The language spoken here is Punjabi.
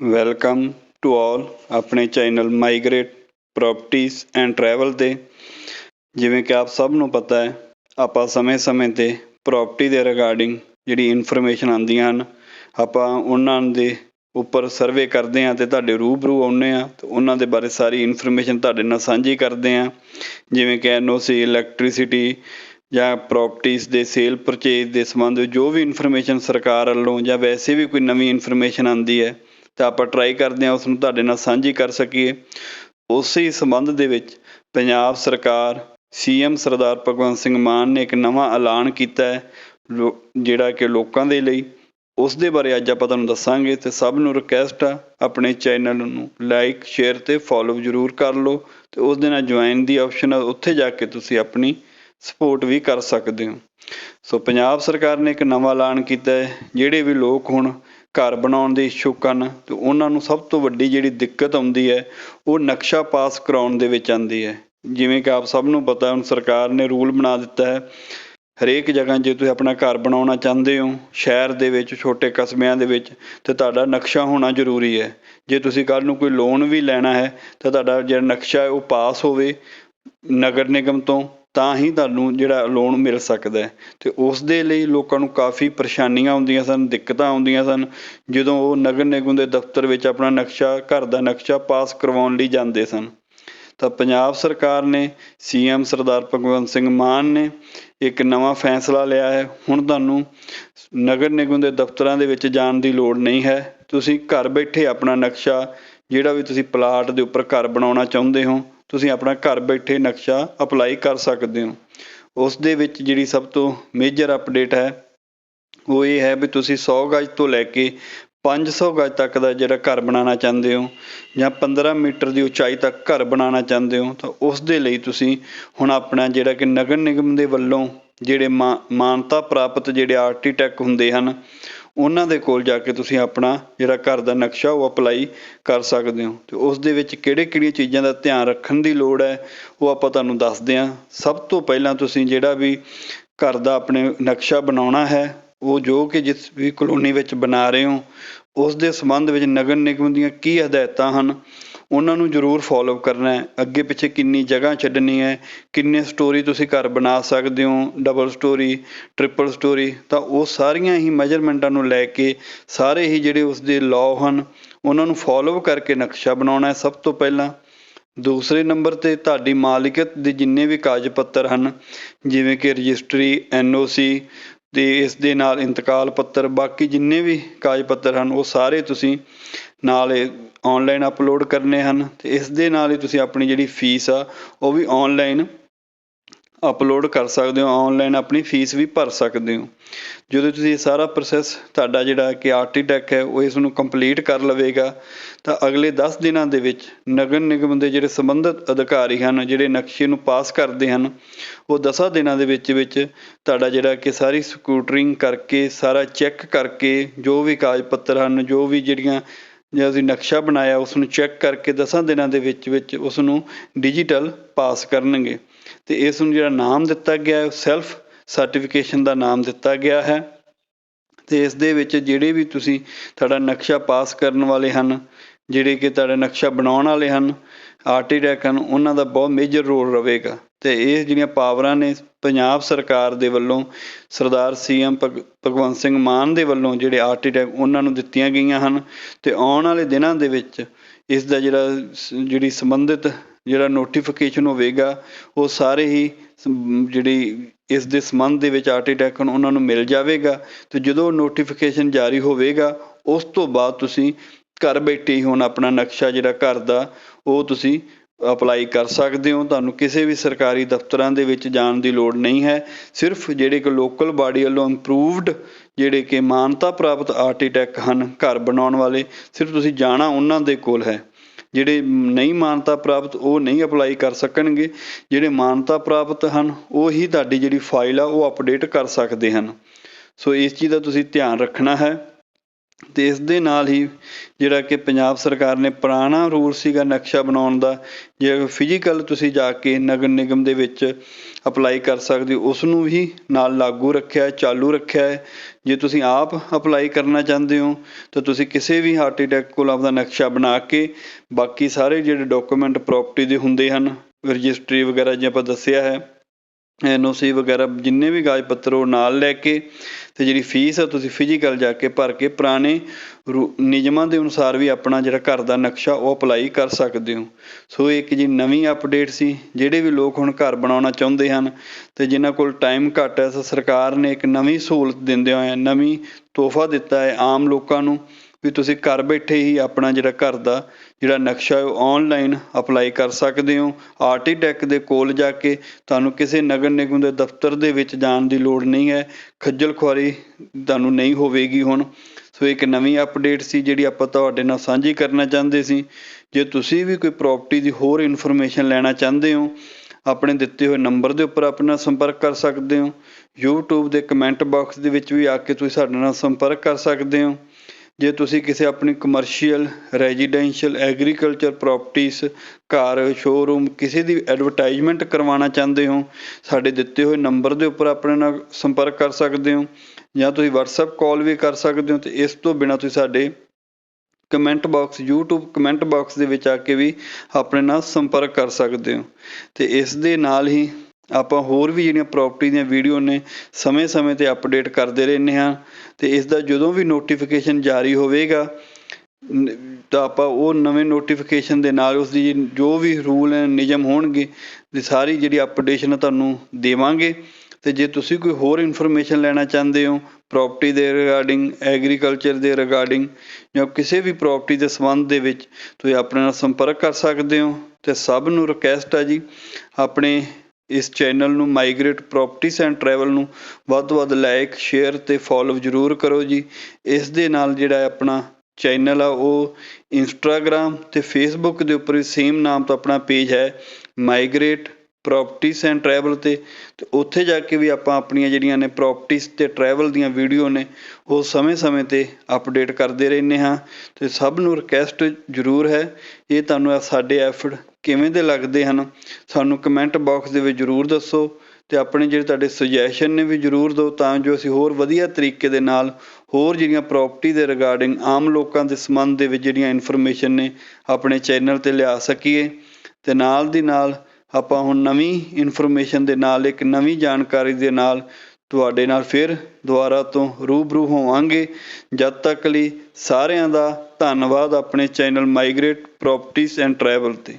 ਵੈਲਕਮ ਟੂ ਆਲ ਆਪਣੇ ਚੈਨਲ ਮਾਈਗ੍ਰੇਟ ਪ੍ਰਾਪਰਟੀਆਂ ਐਂਡ ਟਰੈਵਲ ਤੇ ਜਿਵੇਂ ਕਿ ਆਪ ਸਭ ਨੂੰ ਪਤਾ ਹੈ, ਆਪਾਂ ਸਮੇਂ-ਸਮੇਂ ਤੇ ਪ੍ਰਾਪਰਟੀ ਦੇ ਰਿਗਾਰਡਿੰਗ ਜਿਹੜੀ ਇਨਫੋਰਮੇਸ਼ਨ ਆਉਂਦੀਆਂ ਹਨ, ਆਪਾਂ ਉਹਨਾਂ ਦੇ ਉੱਪਰ ਸਰਵੇ ਕਰਦੇ ਹਾਂ ਤੇ ਤੁਹਾਡੇ ਰੂਬਰੂ ਆਉਂਦੇ ਆ ਤੇ ਉਹਨਾਂ ਦੇ ਬਾਰੇ ਸਾਰੀ ਇਨਫੋਰਮੇਸ਼ਨ ਤੁਹਾਡੇ ਨਾਲ ਸਾਂਝੀ ਕਰਦੇ ਹਾਂ। ਜਿਵੇਂ ਕਿ ਐਨਓਸੀ ਇਲੈਕਟ੍ਰਿਸਿਟੀ ਜਾਂ ਪ੍ਰਾਪਰਟੀਆਂ ਦੇ ਸੇਲ ਪਰਚੇਜ ਦੇ ਸੰਬੰਧ ਵਿੱਚ ਜੋ ਵੀ ਇਨਫੋਰਮੇਸ਼ਨ ਸਰਕਾਰ ਵੱਲੋਂ ਜਾਂ ਵੈਸੇ ਵੀ ਕੋਈ ਨਵੀਂ ਇਨਫੋਰਮੇਸ਼ਨ ਆਉਂਦੀ ਹੈ ਤਾਂ ਆਪਾਂ ਟਰਾਈ ਕਰਦੇ ਹਾਂ ਉਸ ਨੂੰ ਤੁਹਾਡੇ ਨਾਲ ਸਾਂਝੀ ਕਰ ਸਕੀਏ। ਉਸੇ ਹੀ ਸੰਬੰਧ ਦੇ ਵਿੱਚ ਪੰਜਾਬ ਸਰਕਾਰ ਸੀਐਮ ਸਰਦਾਰ ਭਗਵੰਤ ਸਿੰਘ ਮਾਨ ਨੇ ਇੱਕ ਨਵਾਂ ਐਲਾਨ ਕੀਤਾ ਹੈ, ਲੋ- ਜਿਹੜਾ ਕਿ ਲੋਕਾਂ ਦੇ ਲਈ। ਉਸ ਦੇ ਬਾਰੇ ਅੱਜ ਆਪਾਂ ਤੁਹਾਨੂੰ ਦੱਸਾਂਗੇ ਤੇ ਸਭ ਨੂੰ ਰਿਕਵੈਸਟ ਆ, ਆਪਣੇ ਚੈਨਲ ਨੂੰ ਲਾਈਕ ਸ਼ੇਅਰ ਤੇ ਫੋਲੋ ਜ਼ਰੂਰ ਕਰ ਲਓ ਤੇ ਉਸ ਦੇ ਨਾਲ ਜੁਆਇਨ ਦੀ ਆਪਸ਼ਨ ਆ, ਉੱਥੇ ਜਾ ਕੇ ਤੁਸੀਂ ਆਪਣੀ ਸਪੋਰਟ ਵੀ ਕਰ ਸਕਦੇ ਹੋ। ਸੋ ਪੰਜਾਬ ਸਰਕਾਰ ਨੇ ਇੱਕ ਨਵਾਂ ਐਲਾਨ ਕੀਤਾ ਹੈ, ਜਿਹੜੇ ਵੀ ਲੋਕ ਹੁਣ ਘਰ ਬਣਾਉਣ ਦੇ ਇਛੁੱਕ ਹਨ ਤੇ ਉਹਨਾਂ ਨੂੰ ਸਭ ਤੋਂ ਵੱਡੀ ਜਿਹੜੀ ਦਿੱਕਤ ਆਉਂਦੀ ਹੈ, ਉਹ ਨਕਸ਼ਾ ਪਾਸ ਕਰਾਉਣ ਦੇ ਵਿੱਚ ਆਉਂਦੀ ਹੈ। ਜਿਵੇਂ ਕਿ ਆਪ ਸਭ ਨੂੰ ਪਤਾ ਹੁਣ ਸਰਕਾਰ ਨੇ ਰੂਲ ਬਣਾ ਦਿੱਤਾ ਹੈ, ਹਰੇਕ ਜਗ੍ਹਾ ਜੇ ਤੁਸੀਂ ਆਪਣਾ ਘਰ ਬਣਾਉਣਾ ਚਾਹੁੰਦੇ ਹੋ, ਸ਼ਹਿਰ ਦੇ ਵਿੱਚ, ਛੋਟੇ ਕਸਬਿਆਂ ਦੇ ਵਿੱਚ, ਤੇ ਤੁਹਾਡਾ ਨਕਸ਼ਾ ਹੋਣਾ ਜ਼ਰੂਰੀ ਹੈ। ਜੇ ਤੁਸੀਂ ਕੱਲ ਨੂੰ ਕੋਈ ਲੋਨ ਵੀ ਲੈਣਾ ਹੈ, ਤਾਂ ਤੁਹਾਡਾ ਜਿਹੜਾ ਨਕਸ਼ਾ ਹੈ, ਉਹ ਪਾਸ ਹੋਵੇ ਨਗਰ ਨਿਗਮ ਤੋਂ ਤਾਂ ਹੀ ਤੁਹਾਨੂੰ ਜਿਹੜਾ ਲੋਨ ਮਿਲ ਸਕਦਾ ਅਤੇ ਉਸ ਦੇ ਲਈ ਲੋਕਾਂ ਨੂੰ ਕਾਫੀ ਪਰੇਸ਼ਾਨੀਆਂ ਆਉਂਦੀਆਂ ਸਨ, ਦਿੱਕਤਾਂ ਆਉਂਦੀਆਂ ਸਨ। ਜਦੋਂ ਉਹ ਨਗਰ ਨਿਗਮ ਦੇ ਦਫ਼ਤਰ ਵਿੱਚ ਆਪਣਾ ਨਕਸ਼ਾ, ਘਰ ਦਾ ਨਕਸ਼ਾ ਪਾਸ ਕਰਵਾਉਣ ਲਈ ਜਾਂਦੇ ਸਨ, ਤਾਂ ਪੰਜਾਬ ਸਰਕਾਰ ਨੇ, ਸੀਐਮ ਸਰਦਾਰ ਭਗਵੰਤ ਸਿੰਘ ਮਾਨ ਨੇ ਇੱਕ ਨਵਾਂ ਫੈਸਲਾ ਲਿਆ ਹੈ। ਹੁਣ ਤੁਹਾਨੂੰ ਨਗਰ ਨਿਗਮ ਦੇ ਦਫ਼ਤਰਾਂ ਦੇ ਵਿੱਚ ਜਾਣ ਦੀ ਲੋੜ ਨਹੀਂ ਹੈ। ਤੁਸੀਂ ਘਰ ਬੈਠੇ ਆਪਣਾ ਨਕਸ਼ਾ, ਜਿਹੜਾ ਵੀ ਤੁਸੀਂ ਪਲਾਟ ਦੇ ਉੱਪਰ ਘਰ ਬਣਾਉਣਾ ਚਾਹੁੰਦੇ ਹੋ ਤੁਸੀਂ ਆਪਣਾ ਘਰ ਬੈਠੇ ਨਕਸ਼ਾ ਅਪਲਾਈ ਕਰ ਸਕਦੇ ਹੋ। ਉਸ ਦੇ ਵਿੱਚ ਜਿਹੜੀ ਸਭ ਤੋਂ ਮੇਜਰ ਅਪਡੇਟ ਹੈ, ਉਹ ਇਹ ਹੈ ਵੀ ਤੁਸੀਂ 100 ਗਜ ਤੋਂ ਲੈ ਕੇ 500 ਗਜ ਤੱਕ ਦਾ ਜਿਹੜਾ ਘਰ ਬਣਾਉਣਾ ਚਾਹੁੰਦੇ ਹੋ ਜਾਂ 15 ਮੀਟਰ ਦੀ ਉਚਾਈ ਤੱਕ ਘਰ ਬਣਾਉਣਾ ਚਾਹੁੰਦੇ ਹੋ, ਤਾਂ ਉਸ ਦੇ ਲਈ ਤੁਸੀਂ ਹੁਣ ਆਪਣਾ ਜਿਹੜਾ ਕਿ ਨਗਰ ਨਿਗਮ ਦੇ ਵੱਲੋਂ ਜਿਹੜੇ ਮਾ- ਮਾਨਤਾ ਪ੍ਰਾਪਤ ਜਿਹੜੇ ਆਰਕੀਟੈਕਟ ਹੁੰਦੇ ਹਨ ਉਹਨਾਂ ਦੇ ਕੋਲ ਜਾ ਕੇ ਤੁਸੀਂ ਆਪਣਾ ਜਿਹੜਾ ਘਰ ਦਾ ਨਕਸ਼ਾ ਉਹ ਅਪਲਾਈ ਕਰ ਸਕਦੇ ਹੋ। ਤੇ ਉਸ ਦੇ ਵਿੱਚ ਕਿਹੜੇ ਕਿਹੜੀਆਂ ਚੀਜ਼ਾਂ ਦਾ ਧਿਆਨ ਰੱਖਣ ਦੀ ਲੋੜ ਹੈ, ਉਹ ਆਪਾਂ ਤੁਹਾਨੂੰ ਦੱਸਦੇ ਹਾਂ। ਸਭ ਤੋਂ ਪਹਿਲਾਂ ਤੁਸੀਂ ਜਿਹੜਾ ਵੀ ਘਰ ਦਾ ਆਪਣੇ ਨਕਸ਼ਾ ਬਣਾਉਣਾ ਹੈ, ਉਹ ਜੋ ਕਿ ਜਿਸ ਵੀ ਕਲੋਨੀ ਵਿੱਚ ਬਣਾ ਰਹੇ ਹੋ, ਉਸ ਦੇ ਸੰਬੰਧ ਵਿੱਚ ਨਗਰ ਨਿਗਮ ਦੀਆਂ ਕੀ ਹਦਾਇਤਾਂ ਹਨ ਉਹਨਾਂ ਨੂੰ ਜ਼ਰੂਰ ਫੋਲੋ ਕਰਨਾ ਹੈ। ਅੱਗੇ ਪਿੱਛੇ ਕਿੰਨੀ ਜਗ੍ਹਾ ਛੱਡਣੀ ਹੈ, ਕਿੰਨੇ ਸਟੋਰੀ ਤੁਸੀਂ ਘਰ ਬਣਾ ਸਕਦੇ ਹੋ ਡਬਲ ਸਟੋਰੀ ਟ੍ਰਿਪਲ ਸਟੋਰੀ ਤਾਂ ਉਹ ਸਾਰੀਆਂ ਹੀ ਮੈਜਰਮੈਂਟਾਂ ਨੂੰ ਲੈ ਕੇ ਸਾਰੇ ਹੀ ਜਿਹੜੇ ਉਸ ਦੇ ਲਾਅ ਹਨ, ਉਹਨਾਂ ਨੂੰ ਫੋਲੋ ਕਰਕੇ ਨਕਸ਼ਾ ਬਣਾਉਣਾ ਹੈ ਸਭ ਤੋਂ ਪਹਿਲਾਂ। ਦੂਸਰੇ ਨੰਬਰ ਤੇ ਤੁਹਾਡੀ ਮਾਲਕੀਅਤ ਦੇ ਜਿੰਨੇ ਵੀ ਕਾਗਜ਼ ਪੱਤਰ ਹਨ, ਜਿਵੇਂ ਕਿ ਰਜਿਸਟਰੀ ਐਨਓਸੀ ਤੇ ਇਸ ਦੇ ਨਾਲ ਇੰਤਕਾਲ ਪੱਤਰ, ਬਾਕੀ ਜਿੰਨੇ ਵੀ ਕਾਗਜ਼ ਪੱਤਰ ਹਨ, ਉਹ ਸਾਰੇ ਤੁਸੀਂ ਨਾਲ ਆਨਲਾਈਨ ਅਪਲੋਡ ਕਰਨੇ ਹਨ ਤੇ ਇਸ ਦੇ ਨਾਲ ਹੀ ਤੁਸੀਂ ਆਪਣੀ ਜਿਹੜੀ ਫੀਸ ਆ, ਉਹ ਵੀ ਆਨਲਾਈਨ ਅਪਲੋਡ ਕਰ ਸਕਦੇ ਹੋ ਆਨਲਾਈਨ ਆਪਣੀ ਫੀਸ ਵੀ ਭਰ ਸਕਦੇ ਹੋ। ਜਦੋਂ ਤੁਸੀਂ ਇਹ ਸਾਰਾ ਪ੍ਰੋਸੈਸ ਤੁਹਾਡਾ ਜਿਹੜਾ ਕਿ ਆਰਕੀਟੈਕਟ ਹੈ, ਉਹ ਇਸ ਨੂੰ ਕੰਪਲੀਟ ਕਰ ਲਵੇਗਾ, ਤਾਂ ਅਗਲੇ 10 ਦਿਨਾਂ ਦੇ ਵਿੱਚ ਨਗਰ ਨਿਗਮ ਦੇ ਜਿਹੜੇ ਸੰਬੰਧਿਤ ਅਧਿਕਾਰੀ ਹਨ, ਜਿਹੜੇ ਨਕਸ਼ੇ ਨੂੰ ਪਾਸ ਕਰਦੇ ਹਨ, ਉਹ 10 ਦਿਨਾਂ ਦੇ ਵਿੱਚ ਵਿੱਚ ਤੁਹਾਡਾ ਜਿਹੜਾ ਕਿ ਸਾਰੀ ਸਕੂਟਰਿੰਗ ਕਰਕੇ, ਸਾਰਾ ਚੈੱਕ ਕਰਕੇ, ਜੋ ਵੀ ਕਾਗਜ਼ ਪੱਤਰ ਹਨ, ਜੋ ਵੀ ਜਿਹੜੀਆਂ ਜੇ ਅਸੀਂ ਨਕਸ਼ਾ ਬਣਾਇਆ ਉਸ ਨੂੰ ਚੈੱਕ ਕਰਕੇ 10 ਦਿਨਾਂ ਦੇ ਵਿੱਚ ਵਿੱਚ ਉਸ ਨੂੰ ਡਿਜੀਟਲ ਪਾਸ ਕਰਨਗੇ। ਤੇ ਇਸ ਨੂੰ ਜਿਹੜਾ ਨਾਮ ਦਿੱਤਾ ਗਿਆ ਹੈ ਸੈਲਫ ਸਰਟੀਫਿਕੇਸ਼ਨ ਦਾ ਨਾਮ ਦਿੱਤਾ ਗਿਆ ਹੈ। ਤੇ ਇਸ ਦੇ ਵਿੱਚ ਜਿਹੜੇ ਵੀ ਤੁਸੀਂ ਤੁਹਾਡਾ ਨਕਸ਼ਾ ਪਾਸ ਕਰਨ ਵਾਲੇ ਹਨ, ਜਿਹੜੇ ਕਿ ਤੁਹਾਡਾ ਨਕਸ਼ਾ ਬਣਾਉਣ ਵਾਲੇ ਹਨ ਆਰਟੀਟੈਕਟ ਹਨ ਉਹਨਾਂ ਦਾ ਬਹੁਤ ਮੇਜਰ ਰੋਲ ਰਹੇਗਾ। ਤੇ ਇਹ ਜਿਹੜੀਆਂ ਪਾਵਰਾਂ ਨੇ ਪੰਜਾਬ ਸਰਕਾਰ ਦੇ ਵੱਲੋਂ, ਸਰਦਾਰ ਸੀਐਮ ਭਗਵੰਤ ਸਿੰਘ ਮਾਨ ਦੇ ਵੱਲੋਂ ਜਿਹੜੇ ਆਰਟੀਟੈਕ ਉਹਨਾਂ ਨੂੰ ਦਿੱਤੀਆਂ ਗਈਆਂ ਹਨ। ਤੇ ਆਉਣ ਵਾਲੇ ਦਿਨਾਂ ਦੇ ਵਿੱਚ ਇਸ ਦਾ ਜਿਹੜਾ ਸ- ਜਿਹੜੀ ਸੰਬੰਧਿਤ ਜਿਹੜਾ ਨੋਟੀਫਿਕੇਸ਼ਨ ਹੋਵੇਗਾ, ਉਹ ਸਾਰੇ ਹੀ ਜਿਹੜੀ ਇਸ ਦੇ ਸੰਬੰਧ ਦੇ ਵਿੱਚ ਆਰਟੀਟੈਕ ਨੂੰ ਉਹਨਾਂ ਨੂੰ ਮਿਲ ਜਾਵੇਗਾ ਤੇ ਜਦੋਂ ਨੋਟੀਫਿਕੇਸ਼ਨ ਜਾਰੀ ਹੋਵੇਗਾ, ਉਸ ਤੋਂ ਬਾਅਦ ਤੁਸੀਂ ਘਰ ਬੈਠੇ ਹੀ ਹੁਣ ਆਪਣਾ ਨਕਸ਼ਾ ਜਿਹੜਾ ਘਰ ਦਾ, ਉਹ ਤੁਸੀਂ ਅਪਲਾਈ ਕਰ ਸਕਦੇ ਹੋ। ਤੁਹਾਨੂੰ ਕਿਸੇ ਵੀ ਸਰਕਾਰੀ ਦਫ਼ਤਰਾਂ ਦੇ ਵਿੱਚ ਜਾਣ ਦੀ ਲੋੜ ਨਹੀਂ ਹੈ। ਸਿਰਫ ਜਿਹੜੇ ਕਿ ਲੋਕਲ ਬਾਡੀ ਵੱਲੋਂ ਇੰਪਰੂਵਡ ਜਿਹੜੇ ਕਿ ਮਾਨਤਾ ਪ੍ਰਾਪਤ ਆਰਕੀਟੈਕਟ ਹਨ ਘਰ ਬਣਾਉਣ ਵਾਲੇ, ਸਿਰਫ ਤੁਸੀਂ ਜਾਣਾ ਉਹਨਾਂ ਦੇ ਕੋਲ ਹੈ। ਜਿਹੜੇ ਨਹੀਂ ਮਾਨਤਾ ਪ੍ਰਾਪਤ, ਉਹ ਨਹੀਂ ਅਪਲਾਈ ਕਰ ਸਕਣਗੇ। ਜਿਹੜੇ ਮਾਨਤਾ ਪ੍ਰਾਪਤ ਹਨ, ਉਹ ਹੀ ਤੁਹਾਡੀ ਜਿਹੜੀ ਫਾਈਲ ਆ, ਉਹ ਅਪਡੇਟ ਕਰ ਸਕਦੇ ਹਨ। ਸੋ ਇਸ ਚੀਜ਼ ਦਾ ਤੁਸੀਂ ਧਿਆਨ ਰੱਖਣਾ ਹੈ। ਤੇ ਇਸ ਦੇ ਨਾਲ ਹੀ ਜਿਹੜਾ ਕਿ ਪੰਜਾਬ ਸਰਕਾਰ ਨੇ ਪੁਰਾਣਾ ਰੂਲ ਸੀਗਾ ਨਕਸ਼ਾ ਬਣਾਉਣ ਦਾ, ਜੇ ਫਿਜ਼ੀਕਲ ਤੁਸੀਂ ਜਾ ਕੇ ਨਗਰ ਨਿਗਮ ਦੇ ਵਿੱਚ ਅਪਲਾਈ ਕਰ ਸਕਦੇ ਹੋ। ਉਸ ਨੂੰ ਵੀ ਨਾਲ ਲਾਗੂ ਰੱਖਿਆ ਹੈ, ਚਾਲੂ ਰੱਖਿਆ ਹੈ। ਜੇ ਤੁਸੀਂ ਆਪ ਅਪਲਾਈ ਕਰਨਾ ਚਾਹੁੰਦੇ ਹੋ, ਤਾਂ ਤੁਸੀਂ ਕਿਸੇ ਵੀ ਆਰਕੀਟੈਕਟ ਕੋਲ ਆਪਦਾ ਨਕਸ਼ਾ ਬਣਾ ਕੇ ਬਾਕੀ ਸਾਰੇ ਜਿਹੜੇ ਡਾਕੂਮੈਂਟ ਪ੍ਰਾਪਰਟੀ ਦੇ ਹੁੰਦੇ ਹਨ ਰਜਿਸਟਰੀ ਵਗੈਰਾ ਜੇ ਆਪਾਂ ਦੱਸਿਆ ਹੈ ਐਨਓਸੀ ਵਗੈਰਾ ਜਿੰਨੇ ਵੀ ਕਾਗਜ਼ ਪੱਤਰ ਉਹ ਨਾਲ ਲੈ ਕੇ ਤੇ ਜਿਹੜੀ ਫੀਸ ਆ ਤੁਸੀਂ ਫਿਜ਼ੀਕਲ ਜਾ ਕੇ ਭਰ ਕੇ ਪੁਰਾਣੇ ਰੂ- ਨਿਯਮਾਂ ਦੇ ਅਨੁਸਾਰ ਵੀ ਆਪਣਾ ਜਿਹੜਾ ਘਰ ਦਾ ਨਕਸ਼ਾ ਉਹ ਅਪਲਾਈ ਕਰ ਸਕਦੇ ਹੋ। ਸੋ ਇੱਕ ਜੀ ਨਵੀਂ ਅਪਡੇਟ ਸੀ, ਜਿਹੜੇ ਵੀ ਲੋਕ ਹੁਣ ਘਰ ਬਣਾਉਣਾ ਚਾਹੁੰਦੇ ਹਨ ਤੇ ਜਿਨ੍ਹਾਂ ਕੋਲ ਟਾਈਮ ਘੱਟ ਹੈ, ਤਾਂ ਸਰਕਾਰ ਨੇ ਇੱਕ ਨਵੀਂ ਸਹੂਲਤ ਦਿੰਦੇ ਹੋਏ ਨਵੀਂ ਤੋਹਫਾ ਦਿੱਤਾ ਹੈ ਆਮ ਲੋਕਾਂ ਨੂੰ ਵੀ ਤੁਸੀਂ ਘਰ ਬੈਠੇ ਹੀ ਆਪਣਾ ਜਿਹੜਾ ਘਰ ਦਾ ਜਿਹੜਾ ਨਕਸ਼ਾ ਉਹ ਆਨਲਾਈਨ ਅਪਲਾਈ ਕਰ ਸਕਦੇ ਹੋ। ਆਰਕੀਟੈਕਟ ਦੇ ਕੋਲ ਜਾ ਕੇ ਤੁਹਾਨੂੰ ਕਿਸੇ ਨਗਰ ਨਿਗਮ ਦੇ ਦਫ਼ਤਰ ਦੇ ਵਿੱਚ ਜਾਣ ਦੀ ਲੋੜ ਨਹੀਂ ਹੈ। ਖੱਜਲ ਖੁਆਰੀ ਤੁਹਾਨੂੰ ਨਹੀਂ ਹੋਵੇਗੀ ਹੁਣ। ਸੋ ਇੱਕ ਨਵੀਂ ਅਪਡੇਟ ਸੀ ਜਿਹੜੀ ਆਪਾਂ ਤੁਹਾਡੇ ਨਾਲ ਸਾਂਝੀ ਕਰਨਾ ਚਾਹੁੰਦੇ ਸੀ। ਜੇ ਤੁਸੀਂ ਵੀ ਕੋਈ ਪ੍ਰਾਪਰਟੀ ਦੀ ਹੋਰ ਇਨਫੋਰਮੇਸ਼ਨ ਲੈਣਾ ਚਾਹੁੰਦੇ ਹੋ, ਆਪਣੇ ਦਿੱਤੇ ਹੋਏ ਨੰਬਰ ਦੇ ਉੱਪਰ ਆਪਣੇ ਨਾਲ ਸੰਪਰਕ ਕਰ ਸਕਦੇ ਹੋ। YouTube ਦੇ ਕਮੈਂਟ ਬਾਕਸ ਦੇ ਵਿੱਚ ਵੀ ਆ ਕੇ ਤੁਸੀਂ ਸਾਡੇ ਨਾਲ ਸੰਪਰਕ ਕਰ ਸਕਦੇ ਹੋ। ਜੇ ਤੁਸੀਂ ਕਿਸੇ ਆਪਣੀ ਕਮਰਸ਼ੀਅਲ ਰੈਜ਼ੀਡੈਂਸ਼ੀਅਲ ਐਗਰੀਕਲਚਰ ਪ੍ਰਾਪਰਟੀਆਂ ਘਰ ਸ਼ੋਰੂਮ ਕਿਸੇ ਦੀ ਐਡਵਰਟਾਈਜ਼ਮੈਂਟ ਕਰਵਾਉਣਾ ਚਾਹੁੰਦੇ ਹੋ, ਸਾਡੇ ਦਿੱਤੇ ਹੋਏ ਨੰਬਰ ਦੇ ਉੱਪਰ ਆਪਣੇ ਨਾਲ ਸੰਪਰਕ ਕਰ ਸਕਦੇ ਹੋ ਜਾਂ ਤੁਸੀਂ WhatsApp ਕਾਲ ਵੀ ਕਰ ਸਕਦੇ ਹੋ ਤੇ ਇਸ ਤੋਂ ਬਿਨਾ ਤੁਸੀਂ ਸਾਡੇ comment box YouTube comment box ਦੇ ਵਿੱਚ ਆ ਕੇ ਵੀ ਆਪਣੇ ਨਾਲ ਸੰਪਰਕ ਕਰ ਸਕਦੇ ਹੋ ਤੇ ਇਸ ਦੇ ਨਾਲ ਹੀ ਆਪਾਂ ਹੋਰ ਵੀ ਜਿਹੜੀਆਂ ਪ੍ਰਾਪਰਟੀ ਦੀਆਂ ਵੀਡੀਓ ਨੇ, ਸਮੇਂ-ਸਮੇਂ ਤੇ ਅਪਡੇਟ ਕਰਦੇ ਰਹਿੰਦੇ ਹਾਂ ਤੇ ਇਸ ਦਾ ਜਦੋਂ ਵੀ ਨੋਟੀਫਿਕੇਸ਼ਨ ਜਾਰੀ ਹੋਵੇਗਾ ਤਾਂ ਆਪਾਂ ਉਹ ਨਵੇਂ ਨੋਟੀਫਿਕੇਸ਼ਨ ਦੇ ਨਾਲ ਉਸ ਦੀ ਜੋ ਵੀ ਰੂਲ ਐਂਡ ਨਿਯਮ ਹੋਣਗੇ, ਦੀ ਸਾਰੀ ਜਿਹੜੀ ਅਪਡੇਸ਼ਨ ਤੁਹਾਨੂੰ ਦੇਵਾਂਗੇ। ਤੇ ਜੇ ਤੁਸੀਂ ਕੋਈ ਹੋਰ ਇਨਫੋਰਮੇਸ਼ਨ ਲੈਣਾ ਚਾਹੁੰਦੇ ਹੋ ਪ੍ਰਾਪਰਟੀ ਦੇ ਰਿਗਾਰਡਿੰਗ ਐਗਰੀਕਲਚਰ ਦੇ ਰਿਗਾਰਡਿੰਗ ਜਾਂ ਕਿਸੇ ਵੀ ਪ੍ਰਾਪਰਟੀ ਦੇ ਸੰਬੰਧ ਦੇ ਵਿੱਚ, ਤੁਸੀਂ ਆਪਣੇ ਨਾਲ ਸੰਪਰਕ ਕਰ ਸਕਦੇ ਹੋ। ਤੇ ਸਭ ਨੂੰ ਰਿਕਵੈਸਟ ਹੈ ਜੀ, ਆਪਣੇ ਇਸ ਚੈਨਲ ਨੂੰ ਮਾਈਗ੍ਰੇਟ ਪ੍ਰਾਪਰਟੀਜ਼ ਐਂਡ ਟਰੈਵਲ ਨੂੰ ਵੱਧ ਤੋਂ ਵੱਧ ਲਾਈਕ ਸ਼ੇਅਰ ਤੇ ਫੋਲੋ ਜ਼ਰੂਰ ਕਰੋ ਜੀ। ਇਸ ਦੇ ਨਾਲ ਜਿਹੜਾ ਆਪਣਾ ਚੈਨਲ ਆ, ਉਹ ਇੰਸਟਾਗ੍ਰam ਤੇ ਫੇਸਬੁੱਕ ਦੇ ਉੱਪਰ ਵੀ ਸੇਮ ਨਾਮ ਤੋਂ ਆਪਣਾ ਪੇਜ ਹੈ ਮਾਈਗ੍ਰੇਟ ਪ੍ਰਾਪਰਟੀਜ਼ ਐਂਡ ਟਰੈਵਲ ਤੇ। ਤੇ ਉੱਥੇ ਜਾ ਕੇ ਵੀ ਆਪਾਂ ਆਪਣੀਆਂ ਜਿਹੜੀਆਂ ਨੇ ਪ੍ਰਾਪਰਟੀਜ਼ ਤੇ ਟਰੈਵਲ ਦੀਆਂ ਵੀਡੀਓ ਨੇ, ਉਹ ਸਮੇਂ-ਸਮੇਂ ਤੇ ਅਪਡੇਟ ਕਰਦੇ ਰਹਿੰਦੇ ਹਾਂ। ਤੇ ਸਭ ਨੂੰ ਰਿਕਵੈਸਟ ਜ਼ਰੂਰ ਹੈ, ਇਹ ਤੁਹਾਨੂੰ ਸਾਡੇ ਐਫਰਟ ਕਿਵੇਂ ਦੇ ਲੱਗਦੇ ਹਨ, ਸਾਨੂੰ ਕਮੈਂਟ ਬਾਕਸ ਦੇ ਵਿੱਚ ਜ਼ਰੂਰ ਦੱਸੋ ਤੇ ਆਪਣੇ ਜਿਹੜੇ ਤੁਹਾਡੇ ਸੁਜੈਸ਼ਨ ਨੇ ਵੀ ਜ਼ਰੂਰ ਦਿਓ ਤਾਂ ਜੋ ਅਸੀਂ ਹੋਰ ਵਧੀਆ ਤਰੀਕੇ ਦੇ ਨਾਲ ਹੋਰ ਜਿਹੜੀਆਂ ਪ੍ਰਾਪਰਟੀ ਦੇ ਰਿਗਾਰਡਿੰਗ ਆਮ ਲੋਕਾਂ ਦੇ ਸੰਬੰਧ ਦੇ ਵਿੱਚ ਜਿਹੜੀਆਂ ਇਨਫੋਰਮੇਸ਼ਨ ਨੇ ਆਪਣੇ ਚੈਨਲ ਤੇ ਲਿਆ ਸਕੀਏ ਤੇ ਨਾਲ ਦੀ ਨਾਲ ਆਪਾਂ ਹੁਣ ਨਵੀਂ ਇਨਫੋਰਮੇਸ਼ਨ ਦੇ ਨਾਲ, ਇੱਕ ਨਵੀਂ ਜਾਣਕਾਰੀ ਦੇ ਨਾਲ ਤੁਹਾਡੇ ਨਾਲ ਫਿਰ ਦੁਬਾਰਾ ਤੋਂ ਰੂਬਰੂ ਹੋਵਾਂਗੇ। ਜਦ ਤੱਕ ਲਈ ਸਾਰਿਆਂ ਦਾ ਧੰਨਵਾਦ ਆਪਣੇ channel migrate properties and travel ਤੇ।